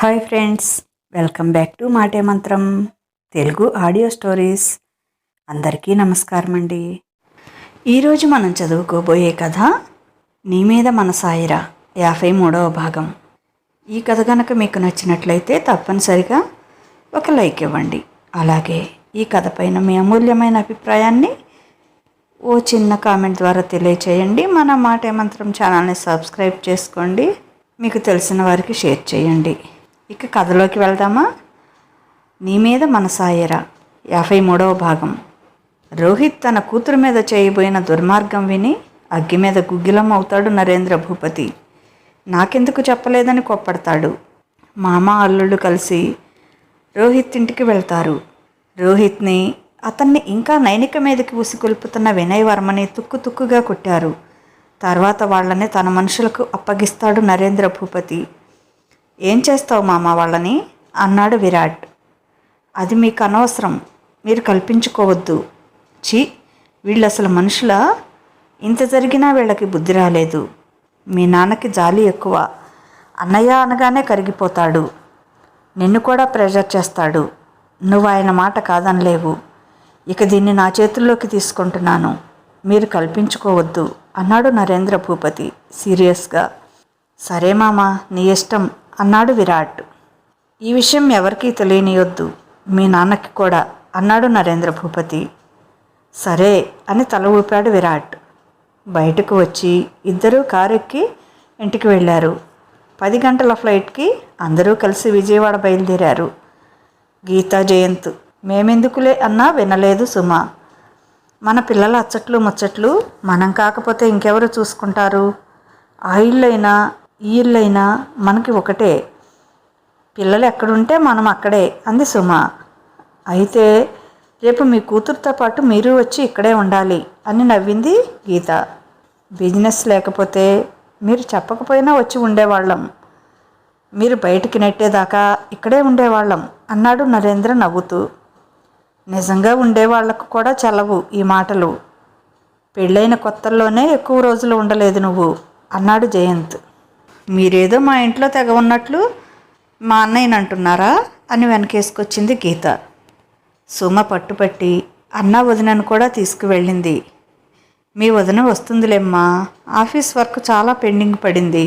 Hi friends welcome back to Maate Mantram Telugu audio stories. అందరికీ నమస్కారం అండి. ఈరోజు మనం చదువుకోబోయే కథ నీ మీద మన సాయిరా యాభై మూడవ భాగం. ఈ కథ కనుక మీకు నచ్చినట్లయితే తప్పనిసరిగా ఒక లైక్ ఇవ్వండి. అలాగే ఈ కథ పైన మీ అమూల్యమైన అభిప్రాయాన్ని ఓ చిన్న కామెంట్ ద్వారా తెలియచేయండి. మన మాటే మంత్రం ఛానల్ని సబ్స్క్రైబ్ చేసుకోండి. మీకు తెలిసిన వారికి షేర్ చేయండి. ఇక కథలోకి వెళ్దామా? నీ మీద మనసాయరా. యాభై మూడవ భాగం. రోహిత్ తన కూతురు మీద చేయబోయిన దుర్మార్గం విని అగ్గి మీద గుగ్గిలం అవుతాడు నరేంద్ర భూపతి. నాకెందుకు చెప్పలేదని కొప్పడతాడు. మామ అల్లుళ్ళు కలిసి రోహిత్ ఇంటికి వెళ్తారు. రోహిత్ని అతన్ని ఇంకా నైనిక మీదకి ఉసిగొల్పుతున్న వినయ్ వర్మని తుక్కు తుక్కుగా కొట్టారు. తర్వాత వాళ్ళని తన మనుషులకు అప్పగిస్తాడు నరేంద్ర భూపతి. ఏం చేస్తావు మామ వాళ్ళని? అన్నాడు విరాట్. అది మీకు అనవసరం. మీరు కల్పించుకోవద్దు. ఛీ వీళ్ళు అసలు మనుషుల? ఇంత జరిగినా వీళ్ళకి బుద్ధి రాలేదు. మీ నాన్నకి జాలి ఎక్కువ. అన్నయ్య అనగానే కరిగిపోతాడు. నిన్ను కూడా ప్రెజర్ చేస్తాడు. నువ్వు ఆయన మాట కాదనలేవు. ఇక దీన్ని నా చేతుల్లోకి తీసుకుంటున్నాను. మీరు కల్పించుకోవద్దు అన్నాడు నరేంద్ర భూపతి సీరియస్గా. సరే మామ నీ ఇష్టం. అన్నాడు విరాట్. ఈ విషయం ఎవరికీ తెలియనియొద్దు. మీ నాన్నకి కూడా అన్నాడు నరేంద్ర భూపతి. సరే అని తల ఊపాడు విరాట్. బయటకు వచ్చి ఇద్దరూ కారెక్కి ఇంటికి వెళ్ళారు. పది గంటల ఫ్లైట్కి అందరూ కలిసి విజయవాడ బయలుదేరారు. గీతా జయంత్ మేమెందుకులే అన్నా వినలేదు సుమ. మన పిల్లల అచ్చట్లు ముచ్చట్లు మనం కాకపోతే ఇంకెవరు చూసుకుంటారు? ఆయిల్ అయినా ఈ ఇల్లైనా మనకి ఒకటే. పిల్లలు ఎక్కడుంటే మనం అక్కడే అంది సుమ. అయితే రేపు మీ కూతురుతో పాటు మీరు వచ్చి ఇక్కడే ఉండాలి అని నవ్వింది గీత. బిజినెస్ లేకపోతే మీరు చెప్పకపోయినా వచ్చి ఉండేవాళ్ళం. మీరు బయటికి నెట్టేదాకా ఇక్కడే ఉండేవాళ్ళం అన్నాడు నరేంద్ర నవ్వుతూ. నిజంగా ఉండేవాళ్ళకు కూడా చలవు ఈ మాటలు. పెళ్ళైన కొత్తల్లోనే ఎక్కువ రోజులు ఉండలేదు నువ్వు అన్నాడు జయంత్. మీరేదో మా ఇంట్లో తెగ ఉన్నట్లు మా అన్నయ్యని అంటున్నారా అని వెనకేసుకొచ్చింది గీత. సుమ పట్టుపట్టి అన్న వదినను కూడా తీసుకువెళ్ళింది. మీ వదిన వస్తుందిలేమ్మా ఆఫీస్ వర్క్ చాలా పెండింగ్ పడింది.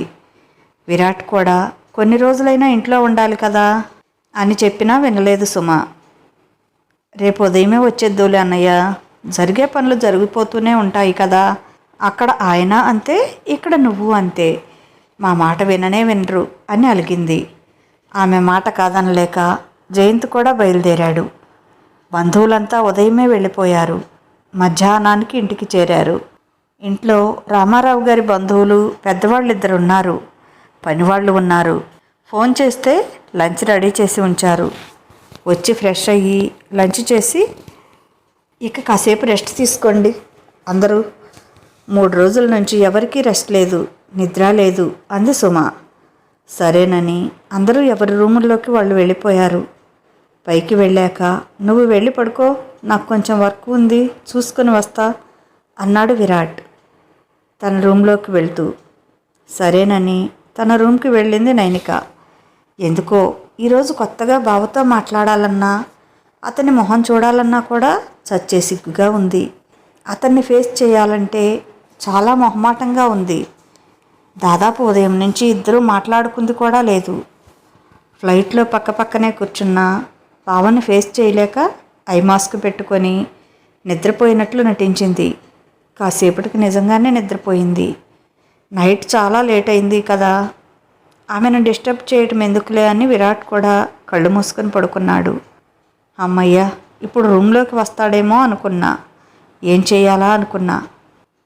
విరాట్ కూడా కొన్ని రోజులైనా ఇంట్లో ఉండాలి కదా అని చెప్పినా వినలేదు సుమ. రేపు ఉదయమే వచ్చేద్దులే అన్నయ్య జరిగే పనులు జరిగిపోతూనే ఉంటాయి కదా అక్కడ ఆయన అంతే ఇక్కడ నువ్వు అంతే. మా మాట విననే వినరు అని అలిగింది. ఆమె మాట కాదనలేక జయంత్ కూడా బయలుదేరాడు. బంధువులంతా ఉదయమే వెళ్ళిపోయారు. మధ్యాహ్నానికి ఇంటికి చేరారు. ఇంట్లో రామారావు గారి బంధువులు పెద్దవాళ్ళు ఇద్దరు ఉన్నారు పనివాళ్ళు ఉన్నారు. ఫోన్ చేస్తే లంచ్ రెడీ చేసి ఉంచారు. వచ్చి ఫ్రెష్ అయ్యి లంచ్ చేసి ఇక కాసేపు రెస్ట్ తీసుకోండి. అందరూ మూడు రోజుల నుంచి ఎవరికీ రెస్ట్ లేదు. నిద్ర లేదు. అంది సుమ. సరేనని. అందరూ ఎవరి రూముల్లోకి వాళ్ళు వెళ్ళిపోయారు. పైకి వెళ్ళాక నువ్వు వెళ్ళి పడుకో. నాకు కొంచెం వర్క్ ఉంది. చూసుకొని వస్తా అన్నాడు విరాట్. తన రూమ్లోకి వెళ్తూ. సరేనని. తన రూమ్కి వెళ్ళింది నైనిక. ఎందుకో? ఈరోజు కొత్తగా బావతో మాట్లాడాలన్నా అతని మొహం చూడాలన్నా కూడా చచ్చే సిగ్గుగా ఉంది. అతన్ని ఫేస్ చేయాలంటే చాలా మొహమాటంగా ఉంది. దాదాపు ఉదయం నుంచి ఇద్దరూ మాట్లాడుకుంది కూడా లేదు. ఫ్లైట్లో పక్కపక్కనే కూర్చున్న బావని ఫేస్ చేయలేక ఐ మాస్క్ పెట్టుకొని నిద్రపోయినట్లు నటించింది. కాసేపటికి నిజంగానే నిద్రపోయింది. నైట్ చాలా లేట్ అయింది కదా. ఆమెను డిస్టర్బ్ చేయటం ఎందుకులే అని విరాట్ కూడా కళ్ళు మూసుకొని పడుకున్నాడు. అమ్మయ్య ఇప్పుడు రూమ్లోకి వస్తాడేమో అనుకున్నా. ఏం చేయాలా అనుకున్నా.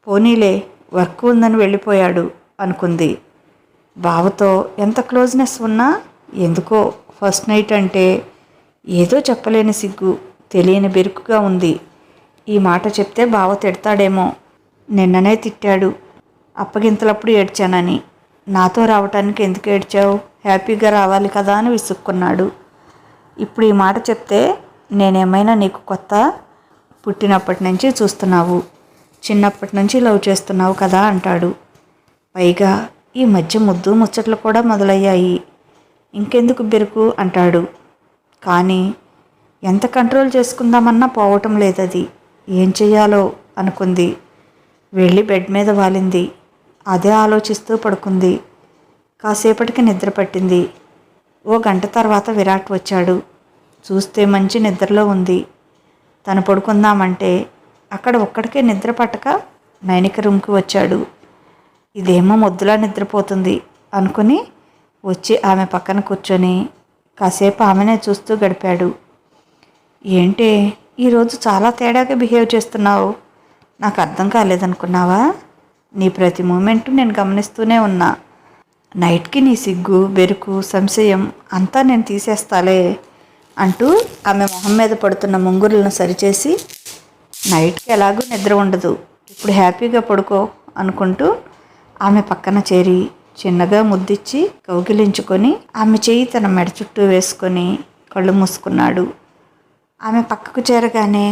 పోనీలే వర్క్ ఉందని వెళ్ళిపోయాడు. అనుకుంది. బావతో ఎంత క్లోజ్నెస్ ఉన్నా ఎందుకో ఫస్ట్ నైట్ అంటే ఏదో చెప్పలేని సిగ్గు తెలియని బెరుకుగా ఉంది. ఈ మాట చెప్తే బావ తిడతాడేమో. నిన్ననే తిట్టాడు. అప్పగింతలప్పుడు ఏడ్చానని. నాతో రావటానికి ఎందుకు ఏడ్చావు? హ్యాపీగా రావాలి కదా అని విసుక్కున్నాడు. ఇప్పుడు ఈ మాట చెప్తే నేనేమైనా నీకు కొత్త పుట్టినప్పటి నుంచి చూస్తున్నావు. చిన్నప్పటి నుంచి లవ్ చేస్తున్నావు కదా అంటాడు. పైగా ఈ మధ్య ముద్దు ముచ్చట్లు కూడా మొదలయ్యాయి. ఇంకెందుకు బెరుకు? అంటాడు. కానీ ఎంత కంట్రోల్ చేసుకుందామన్నా పోవటం లేదది. ఏం చేయాలో అనుకుంది. వెళ్ళి బెడ్ మీద వాలింది. అదే ఆలోచిస్తూ పడుకుంది. కాసేపటికి నిద్ర పట్టింది. ఓ గంట తర్వాత విరాట్ వచ్చాడు. చూస్తే మంచి నిద్రలో ఉంది. తను పడుకుందామంటే అక్కడ ఒక్కడికే నిద్ర పట్టక నైనిక రూమ్కి వచ్చాడు. ఇదేమో మొద్దులా నిద్రపోతుంది అనుకుని వచ్చి ఆమె పక్కన కూర్చొని కాసేపు ఆమెనే చూస్తూ గడిపాడు. ఏంటే ఈరోజు చాలా తేడాగా బిహేవ్ చేస్తున్నావు. నాకు అర్థం కాలేదనుకున్నావా? నీ ప్రతి మూమెంట్ నేను గమనిస్తూనే ఉన్నా. నైట్కి నీ సిగ్గు బెరుకు సంశయం అంతా నేను తీసేస్తాలే అంటూ ఆమె మొహం మీద పడుతున్న ముంగురులను సరిచేసి నైట్కి ఎలాగూ నిద్ర ఉండదు. ఇప్పుడు హ్యాపీగా పడుకో అనుకుంటూ ఆమె పక్కన చేరి చిన్నగా ముద్దిచ్చి కౌగిలించుకొని ఆమె చేయి తన మెడ చుట్టూ వేసుకొని కళ్ళు మూసుకున్నాడు. ఆమె పక్కకు చేరగానే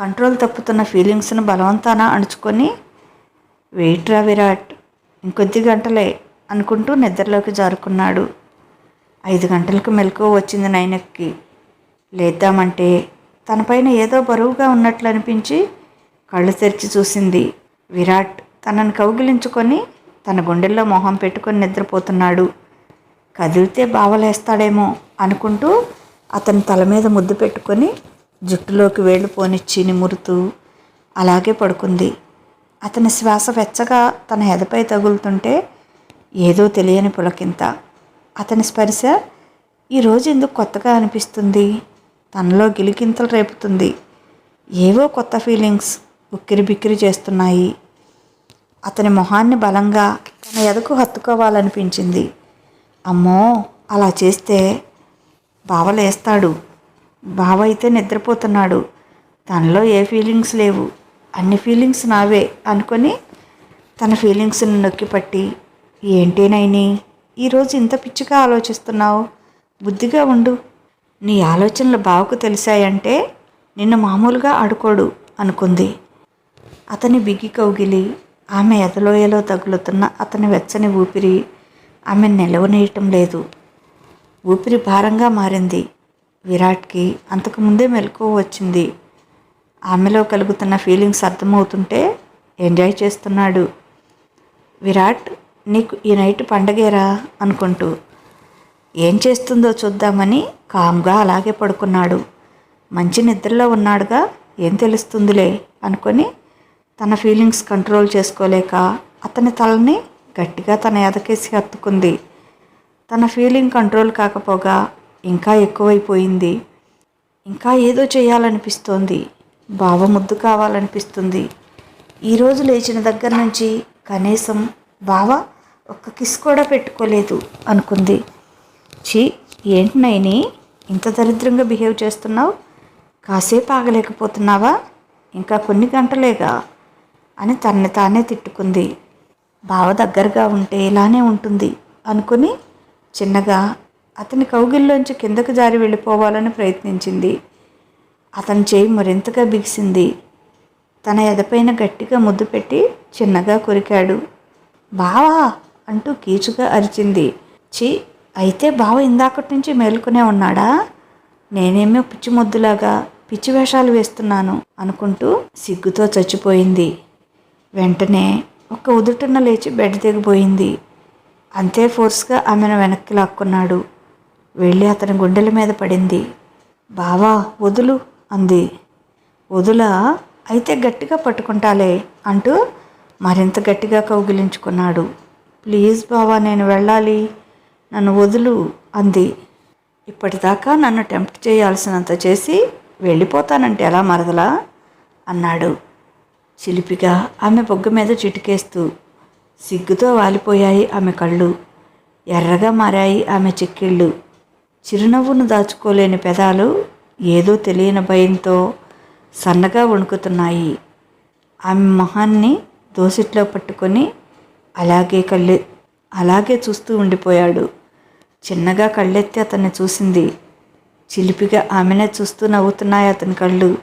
కంట్రోల్ తప్పుతున్న ఫీలింగ్స్ను బలవంతాన అణుచుకొని వెయిట్రా విరాట్ ఇంకొద్ది గంటలే అనుకుంటూ నిద్రలోకి జారుకున్నాడు. ఐదు గంటలకు మెలకు వచ్చింది నైనక్కి. లేద్దామంటే తనపైన ఏదో బరువుగా ఉన్నట్లు అనిపించి కళ్ళు తెరిచి చూసింది. విరాట్ తనను కౌగిలించుకొని తన గుండెల్లో మొహం పెట్టుకొని నిద్రపోతున్నాడు. కదిలితే బావలేస్తాడేమో అనుకుంటూ అతని తల మీద ముద్దు పెట్టుకొని జుట్టులోకి వేళ్ళు పోనిచ్చి నిమురుతూ అలాగే పడుకుంది. అతని శ్వాస వెచ్చగా తన ఎదపై తగులుతుంటే ఏదో తెలియని పులకింత. అతని స్పర్శ ఈరోజు ఎందుకు కొత్తగా అనిపిస్తుంది? తనలో గిలికింతలు రేపుతుంది. ఏవో కొత్త ఫీలింగ్స్ ఉక్కిరి బిక్కిరి చేస్తున్నాయి. అతని మొహాన్ని బలంగా తన ఎదకు హత్తుకోవాలనిపించింది. అమ్మో అలా చేస్తే బావ లేస్తాడు బావ అయితే నిద్రపోతున్నాడు. తనలో ఏ ఫీలింగ్స్ లేవు. అన్ని ఫీలింగ్స్ నావే అనుకొని తన ఫీలింగ్స్ని నొక్కిపట్టి ఏంటి నైని ఈరోజు ఇంత పిచ్చిగా ఆలోచిస్తున్నావు? బుద్ధిగా ఉండు. నీ ఆలోచనలు బావకు తెలిసాయంటే నిన్ను మామూలుగా ఆడుకోడు అనుకుంది. అతని బిగి కౌగిలి ఆమె ఎదలోయలో తగులుతున్న అతని వెచ్చని ఊపిరి ఆమె నిలవనీయటం లేదు. ఊపిరి భారంగా మారింది. విరాట్కి అంతకుముందే మెలకువ వచ్చింది. ఆమెలో కలుగుతున్న ఫీలింగ్స్ అర్థమవుతుంటే ఎంజాయ్ చేస్తున్నాడు. విరాట్ నీకు ఈ నైట్ పండగేరా అనుకుంటూ ఏం చేస్తుందో చూద్దామని కామ్గా అలాగే పడుకున్నాడు. మంచి నిద్రలో ఉన్నాడుగా ఏం తెలుస్తుందిలే అనుకొని తన ఫీలింగ్స్ కంట్రోల్ చేసుకోలేక అతని తలని గట్టిగా తన ఎదకేసి హత్తుకుంది. తన ఫీలింగ్ కంట్రోల్ కాకపోగా ఇంకా ఎక్కువైపోయింది. ఇంకా ఏదో చేయాలనిపిస్తోంది. బావ ముద్దు కావాలనిపిస్తుంది. ఈరోజు లేచిన దగ్గర నుంచి కనీసం బావ ఒక్క కిస్ కూడా పెట్టుకోలేదు అనుకుంది. ఛీ ఏంటి నైని? ఇంత దరిద్రంగా బిహేవ్ చేస్తున్నావు? కాసేపు ఆగలేకపోతున్నావా? ఇంకా కొన్ని గంటలేగా? అని తన్ని తానే తిట్టుకుంది. బావ దగ్గరగా ఉంటే ఇలానే ఉంటుంది అనుకుని చిన్నగా అతని కౌగిల్లోంచి కిందకు జారి వెళ్ళిపోవాలని ప్రయత్నించింది. అతని చేయి మరింతగా బిగిసింది. తన ఎదపైన గట్టిగా ముద్దు పెట్టి చిన్నగా కొరికాడు. బావా అంటూ కీచుగా అరిచింది. చి అయితే బావ ఇందాకటి నుంచి మేలుకునే ఉన్నాడా? నేనేమో పిచ్చి ముద్దులాగా పిచ్చి వేషాలు వేస్తున్నాను అనుకుంటూ సిగ్గుతో చచ్చిపోయింది. వెంటనే ఒక ఉదుటన లేచి బెడ్ దిగిపోయింది అంతే ఫోర్స్గా ఆమెను వెనక్కి లాక్కున్నాడు. వెళ్ళి అతని గుండెల మీద పడింది. బావా వదులు అంది. వదులా? అయితే గట్టిగా పట్టుకుంటాలే అంటూ మరింత గట్టిగా కౌగిలించుకున్నాడు. ప్లీజ్ బావా నేను వెళ్ళాలి. నన్ను వదులు అంది. ఇప్పటిదాకా నన్ను టెంప్ట్ చేయాల్సినంత చేసి వెళ్ళిపోతానంటే ఎలా మరదలా? అన్నాడు. చిలిపిగా ఆమె బొగ్గ మీద చిటికేస్తూ సిగ్గుతో వాలిపోయాయి ఆమె కళ్ళు. ఎర్రగా మారాయి ఆమె చెక్కిళ్ళు. చిరునవ్వును దాచుకోలేని పెదాలు ఏదో తెలియని భయంతో సన్నగా వణుకుతున్నాయి. ఆమె మొహాన్ని దోసిట్లో పట్టుకొని అలాగే కళ్ళె అలాగే చూస్తూ ఉండిపోయాడు. చిన్నగా కళ్ళెత్తి అతన్ని చూసింది. చిలిపిగా ఆమెనే చూస్తూ నవ్వుతున్నాయి అతని కళ్ళు.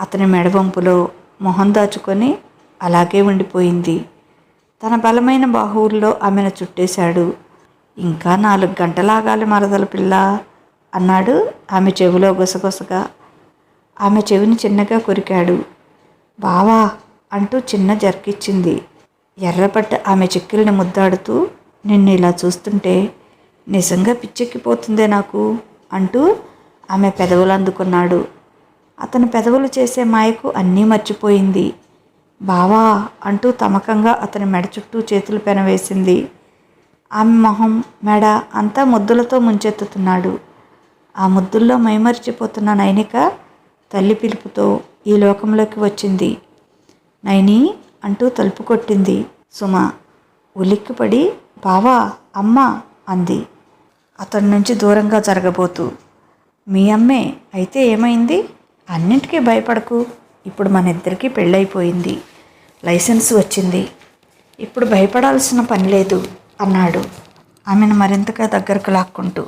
అతని మెడవంపులో మొహం దాచుకొని అలాగే ఉండిపోయింది. తన బలమైన బాహువుల్లో ఆమెను చుట్టేశాడు. ఇంకా నాలుగు గంటలాగాలి మరదల పిల్ల అన్నాడు ఆమె చెవిలో గుసగుసగా. ఆమె చెవిని చిన్నగా కొరికాడు. బావా అంటూ చిన్న జర్కిచ్చింది. ఎర్రపట్ట ఆమె చిక్కిల్ని ముద్దాడుతూ నిన్ను ఇలా చూస్తుంటే నిజంగా పిచ్చెక్కిపోతుందే నాకు అంటూ ఆమె పెదవులు అందుకున్నాడు. అతను పెదవులు చేసే మాయకు అన్నీ మర్చిపోయింది. బావా అంటూ తమకంగా అతని మెడ చుట్టూ చేతులు పెనవేసింది. ఆమె మొహం మెడ అంతా ముద్దులతో ముంచెత్తుతున్నాడు. ఆ ముద్దుల్లో మైమరిచిపోతున్న నైనిక తల్లి పిలుపుతో ఈ లోకంలోకి వచ్చింది. నైని అంటూ తలుపు కొట్టింది. సుమ ఉలిక్కిపడి బావా అమ్మ అంది. అతడి నుంచి దూరంగా జరగబోతూ మీ అమ్మే అయితే ఏమైంది? అన్నింటికీ భయపడకు. ఇప్పుడు మన ఇద్దరికీ పెళ్ళైపోయింది లైసెన్స్ వచ్చింది. ఇప్పుడు భయపడాల్సిన పని లేదు అన్నాడు. ఆమెను మరింతగా దగ్గరకు లాక్కుంటూ.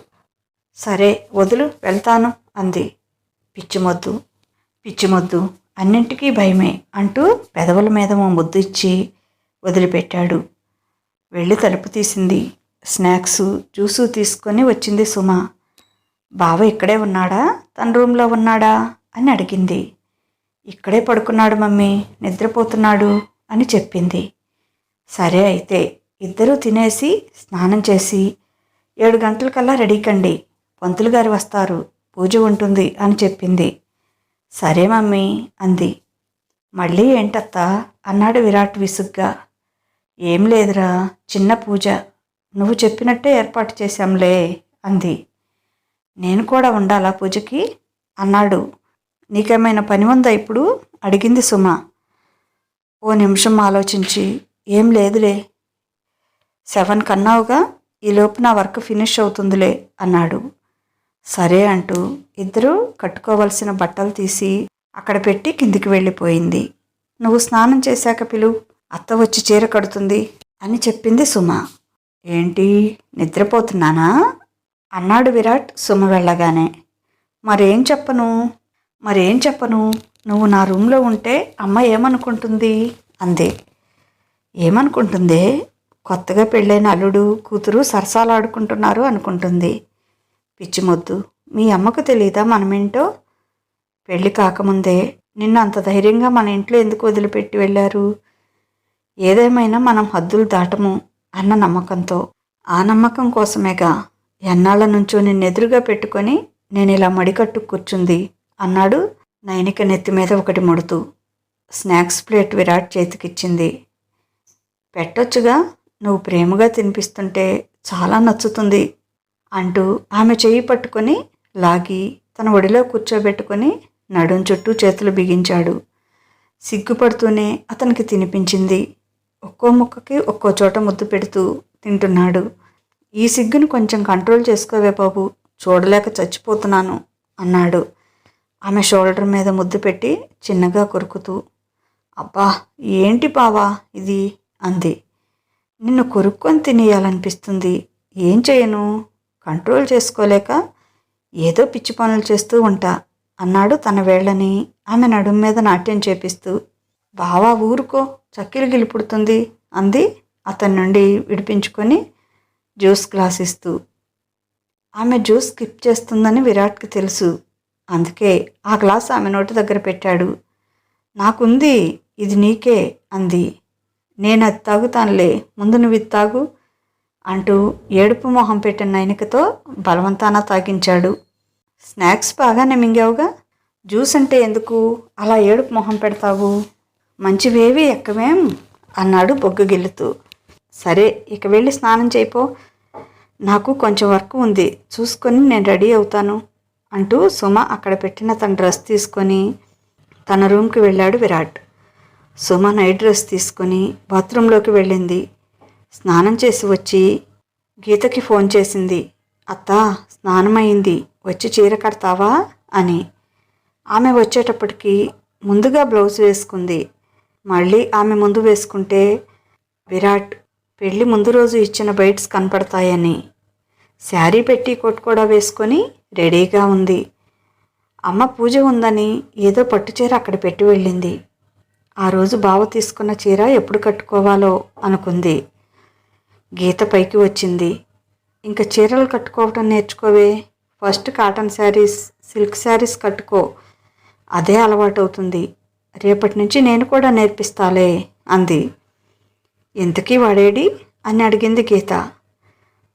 సరే వదులు వెళ్తాను అంది. పిచ్చిమొద్దు పిచ్చిమొద్దు అన్నింటికీ భయమే అంటూ పెదవుల మీద ఓ ముద్దు ఇచ్చి వదిలిపెట్టాడు. వెళ్ళి తలుపు తీసింది. స్నాక్స్ జ్యూసు తీసుకొని వచ్చింది సుమ. బావ ఇక్కడే ఉన్నాడా? తన రూమ్లో ఉన్నాడా? అని అడిగింది. ఇక్కడే పడుకున్నాడు మమ్మీ నిద్రపోతున్నాడు అని చెప్పింది. సరే అయితే ఇద్దరూ తినేసి స్నానం చేసి ఏడు గంటలకల్లా రెడీ కండి పంతులు గారు వస్తారు పూజ ఉంటుంది అని చెప్పింది. సరే మమ్మీ అంది. మళ్ళీ ఏంటత్తా? అన్నాడు విరాట్ విసుగ్గా. ఏం లేదురా చిన్న పూజ నువ్వు చెప్పినట్టే ఏర్పాటు చేశాంలే అంది. నేను కూడా ఉండాలా పూజకి? అన్నాడు నీకేమైనా పని ఉందా ఇప్పుడు? అడిగింది సుమ. ఓ నిమిషం ఆలోచించి. ఏం లేదులే. సెవెన్ కన్నావుగా? ఈలోపు నా వర్క్ ఫినిష్ అవుతుందిలే అన్నాడు. సరే అంటూ ఇద్దరూ కట్టుకోవలసిన బట్టలు తీసి అక్కడ పెట్టి కిందికి వెళ్ళిపోయింది. నువ్వు స్నానం చేశాక పిలు అత్త వచ్చి చీర కడుతుంది అని చెప్పింది సుమ. ఏంటి? నిద్రపోతున్నానా? అన్నాడు విరాట్ సుమ వెళ్ళగానే. మరేం చెప్పను? మరేం చెప్పను? నువ్వు నా రూమ్లో ఉంటే అమ్మ ఏమనుకుంటుంది? అంది. ఏమనుకుంటుంది? కొత్తగా పెళ్ళైన అల్లుడు కూతురు సరసాలాడుకుంటున్నారు అనుకుంటుంది. పిచ్చిమొద్దు. మీ అమ్మకు తెలియదా మనమేంటో? పెళ్ళి కాకముందే నిన్ను అంత ధైర్యంగా మన ఇంట్లో ఎందుకు వదిలిపెట్టి వెళ్ళారు? ఏదేమైనా మనం హద్దులు దాటము అన్న నమ్మకంతో. ఆ నమ్మకం కోసమేగా ఎన్నాళ్ళ నుంచో నిన్ను ఎదురుగా పెట్టుకొని నేను ఇలా మడికట్టు కూర్చుంది. అన్నాడు. నైనిక నెత్తి మీద ఒకటి ముడుతూ. స్నాక్స్ ప్లేట్ విరాట్ చేతికిచ్చింది. పెట్టొచ్చుగా. నువ్వు ప్రేమగా తినిపిస్తుంటే చాలా నచ్చుతుంది అంటూ ఆమె చెయ్యి పట్టుకొని లాగి తన ఒడిలో కూర్చోబెట్టుకొని నడుం చుట్టూ చేతులు బిగించాడు. సిగ్గుపడుతూనే అతనికి తినిపించింది. ఒక్కో ముక్కకి ఒక్కో చోట ముద్దు పెడుతూ తింటున్నాడు. ఈ సిగ్గును కొంచెం కంట్రోల్ చేసుకోవే బాబు. చూడలేక చచ్చిపోతున్నాను అన్నాడు. ఆమె షోల్డర్ మీద ముద్దు పెట్టి చిన్నగా కొరుకుతూ అబ్బా ఏంటి బావా ఇది? అంది. నిన్ను కొరుక్కొని తినేయాలనిపిస్తుంది. ఏం చేయను? కంట్రోల్ చేసుకోలేక ఏదో పిచ్చి పనులు చేస్తూ ఉంటా అన్నాడు తన వేళ్ళని ఆమె నడుం మీద నాట్యం చేపిస్తూ. బావా ఊరుకో చక్కిలు గిలిపుడుతుంది అంది అతని నుండి విడిపించుకొని జ్యూస్ గ్లాస్ ఇస్తూ. ఆమె జ్యూస్ స్కిప్ చేస్తుందని విరాట్కి తెలుసు. అందుకే ఆ గ్లాస్ ఆమె నోటి దగ్గర పెట్టాడు. నాకుంది ఇది నీకే అంది. నేను అది తాగుతానులే ముందు నువ్వు ఇది తాగు అంటూ ఏడుపు మొహం పెట్టిన నైనికతో బలవంతాన తాగించాడు. స్నాక్స్ బాగానే మింగావుగా? జ్యూస్ అంటే ఎందుకు? అలా ఏడుపు మొహం పెడతావు? మంచివేవి ఎక్కవేం? అన్నాడు బొగ్గు గిల్లుతూ. సరే ఇక వెళ్ళి స్నానం చేయిపో. నాకు కొంచెం వర్క్ ఉంది చూసుకొని నేను రెడీ అవుతాను. అంటూ సుమ అక్కడ పెట్టిన తన డ్రెస్ తీసుకొని తన రూమ్కి వెళ్ళాడు విరాట్. సుమ నైట్ డ్రెస్ తీసుకొని బాత్రూంలోకి వెళ్ళింది. స్నానం చేసి వచ్చి గీతకి ఫోన్ చేసింది. అత్త స్నానమైంది వచ్చి చీర కడతావా? అని. ఆమె వచ్చేటప్పటికి ముందుగా బ్లౌజ్ వేసుకుంది. మళ్ళీ ఆమె ముందు వేసుకుంటే విరాట్ పెళ్ళి ముందు రోజు ఇచ్చిన బైట్స్ కనపడతాయని. శారీ పెట్టి కొట్టు కూడా వేసుకొని రెడీగా ఉంది. అమ్మ పూజ ఉందని ఏదో పట్టు చీర అక్కడ పెట్టి వెళ్ళింది. ఆ రోజు బావ తీసుకున్న చీర ఎప్పుడు కట్టుకోవాలో అనుకుంది. గీత పైకి వచ్చింది. ఇంకా చీరలు కట్టుకోవటం నేర్చుకోవే. First cotton saris silk saris కట్టుకో. అదే అలవాటు అవుతుంది రేపటి నుంచి నేను కూడా నేర్పిస్తాలే అంది. ఇంతకీ వాడేడి అని అడిగింది గీత.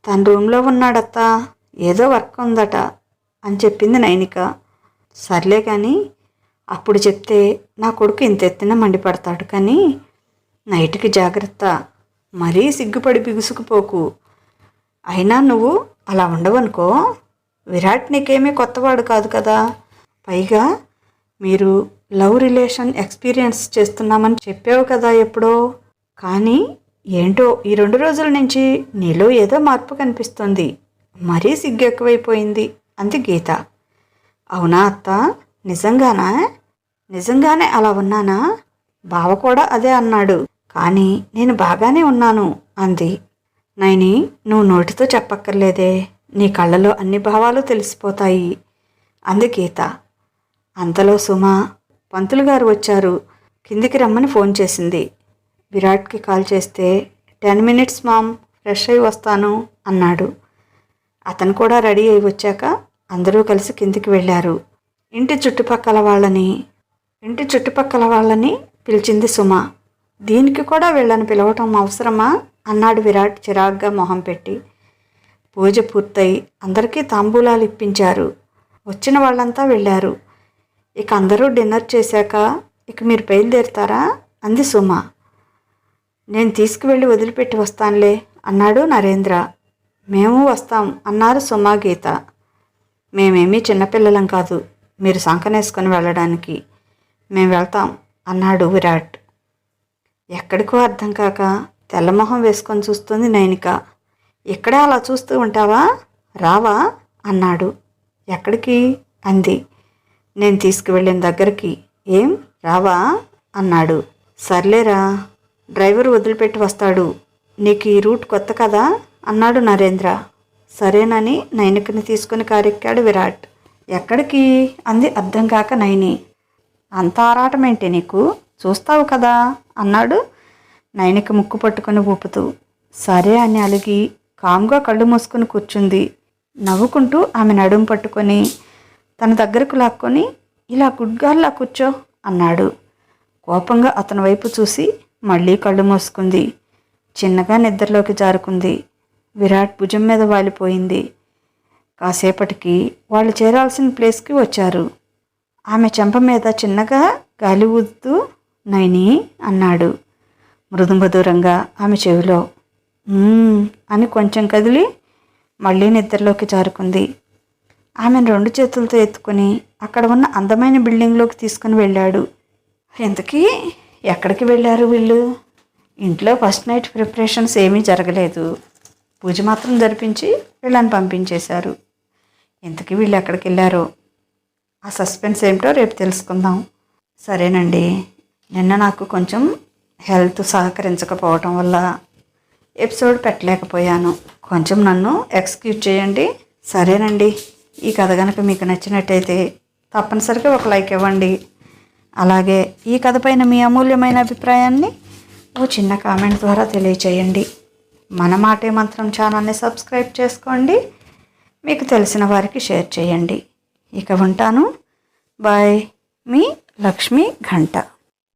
తన రూమ్లో ఉన్నాడత్తా. ఏదో వర్క్ ఉందట అని చెప్పింది నైనిక. సర్లే కానీ అప్పుడు చెప్తే నా కొడుకు ఇంత ఎత్తున మండిపడతాడు కానీ నైట్కి జాగ్రత్త. మరీ సిగ్గుపడి బిగుసుకుపోకు. అయినా నువ్వు అలా ఉండవనుకో. విరాట్ నీకేమీ కొత్తవాడు కాదు కదా. పైగా మీరు లవ్ రిలేషన్ ఎక్స్పీరియన్స్ చేస్తున్నామని చెప్పావు కదా ఎప్పుడో. కానీ ఏంటో ఈ రెండు రోజుల నుంచి నీలో ఏదో మార్పు కనిపిస్తుంది. మరీ సిగ్గు ఎక్కువైపోయింది. అంది గీత. అవునా అత్త? నిజంగానా? నిజంగానే అలా ఉన్నానా? బావ కూడా అదే అన్నాడు. కానీ నేను బాగానే ఉన్నాను అంది. నైని నువ్వు నోటితో చెప్పక్కర్లేదే. నీ కళ్ళలో అన్ని భావాలు తెలిసిపోతాయి అంది గీత. అంతలో సుమ పంతులు గారు వచ్చారు. కిందికి రమ్మని ఫోన్ చేసింది. విరాట్కి కాల్ చేస్తే టెన్ మినిట్స్ మామ్ ఫ్రెష్ అయి వస్తాను అన్నాడు. అతను కూడా రెడీ అయి వచ్చాక అందరూ కలిసి కిందికి వెళ్ళారు. ఇంటి చుట్టుపక్కల వాళ్ళని ఇంటి చుట్టుపక్కల వాళ్ళని పిలిచింది సుమ. దీనికి కూడా వీళ్ళని పిలవటం అవసరమా? అన్నాడు విరాట్ చిరాగ్గా మొహం పెట్టి. పూజ పూర్తయి అందరికీ తాంబూలాలు ఇప్పించారు. వచ్చిన వాళ్ళంతా వెళ్ళారు. ఇక అందరూ డిన్నర్ చేశాక ఇక మీరు బయలుదేరుతారా? అంది సుమ. నేను తీసుకువెళ్ళి వదిలిపెట్టి వస్తానులే అన్నాడు నరేంద్ర. మేము వస్తాం అన్నారు సుమా గీత మేమేమీ చిన్నపిల్లలం కాదు మీరు సంకనేసుకొని వెళ్ళడానికి. మేము వెళ్తాం అన్నాడు విరాట్. ఎక్కడికో అర్థం కాక తెల్లమొహం వేసుకొని చూస్తుంది నైనిక. ఇక్కడే అలా చూస్తూ ఉంటావా? రావా? అన్నాడు. ఎక్కడికి? అంది. నేను తీసుకువెళ్ళిన దగ్గరికి. ఏం? రావా? అన్నాడు. సర్లేరా? డ్రైవర్ వదిలిపెట్టి వస్తాడు. నీకు ఈ రూట్ కొత్త కదా? అన్నాడు నరేంద్ర. సరేనని నైనికని తీసుకుని కారెక్కాడు విరాట్. ఎక్కడికి? అంది అర్థం కాక నైని. అంత ఆరాటమేంటి నీకు? చూస్తావు కదా? అన్నాడు నైనిక ముక్కు పట్టుకొని ఊపుతూ. సరే అని అలిగి కామ్గా కళ్ళు మూసుకొని కూర్చుంది. నవ్వుకుంటూ ఆమె నడుము పట్టుకొని తన దగ్గరకు లాక్కొని ఇలా గుడ్గాల్లా కూర్చో అన్నాడు. కోపంగా అతని వైపు చూసి మళ్ళీ కళ్ళు మూసుకుంది. చిన్నగా నిద్రలోకి జారుకుంది. విరాట్ భుజం మీద వాలిపోయింది. కాసేపటికి వాళ్ళు చేరాల్సిన ప్లేస్కి వచ్చారు. ఆమె చెంప మీద చిన్నగా గాలి ఊదుతూ నైని అన్నాడు. మృదుమధురంగా ఆమె చెవిలో అని కొంచెం కదిలి మళ్ళీ నిద్రలోకి జారుకుంది. ఆమెను రెండు చేతులతో ఎత్తుకొని అక్కడ ఉన్న అందమైన బిల్డింగ్లోకి తీసుకుని వెళ్ళాడు. ఇంతకీ ఎక్కడికి వెళ్ళారు వీళ్ళు? ఇంట్లో ఫస్ట్ నైట్ ప్రిపరేషన్స్ ఏమీ జరగలేదు. పూజ మాత్రం జరిపించి వీళ్ళని పంపించేశారు. ఇంతకీ వీళ్ళు ఎక్కడికి వెళ్ళారో? ఆ సస్పెన్స్ ఏమిటో రేపు తెలుసుకుందాం. సరేనండి. నిన్న నాకు కొంచెం హెల్త్ సహకరించకపోవటం వల్ల ఎపిసోడ్ పెట్టలేకపోయాను. కొంచెం నన్ను ఎక్స్క్యూజ్ చేయండి. సరేనండి. ఈ కథ కనుక మీకు నచ్చినట్టయితే తప్పనిసరిగా ఒక లైక్ ఇవ్వండి. అలాగే ఈ కథ పైన మీ అమూల్యమైన అభిప్రాయాన్ని ఓ చిన్న కామెంట్ ద్వారా తెలియచేయండి. మన మాటే మంత్రం ఛానల్ని సబ్స్క్రైబ్ చేసుకోండి. మీకు తెలిసిన వారికి షేర్ చేయండి. ఇక ఉంటాను. బాయ్. మీ లక్ష్మి ఘంట.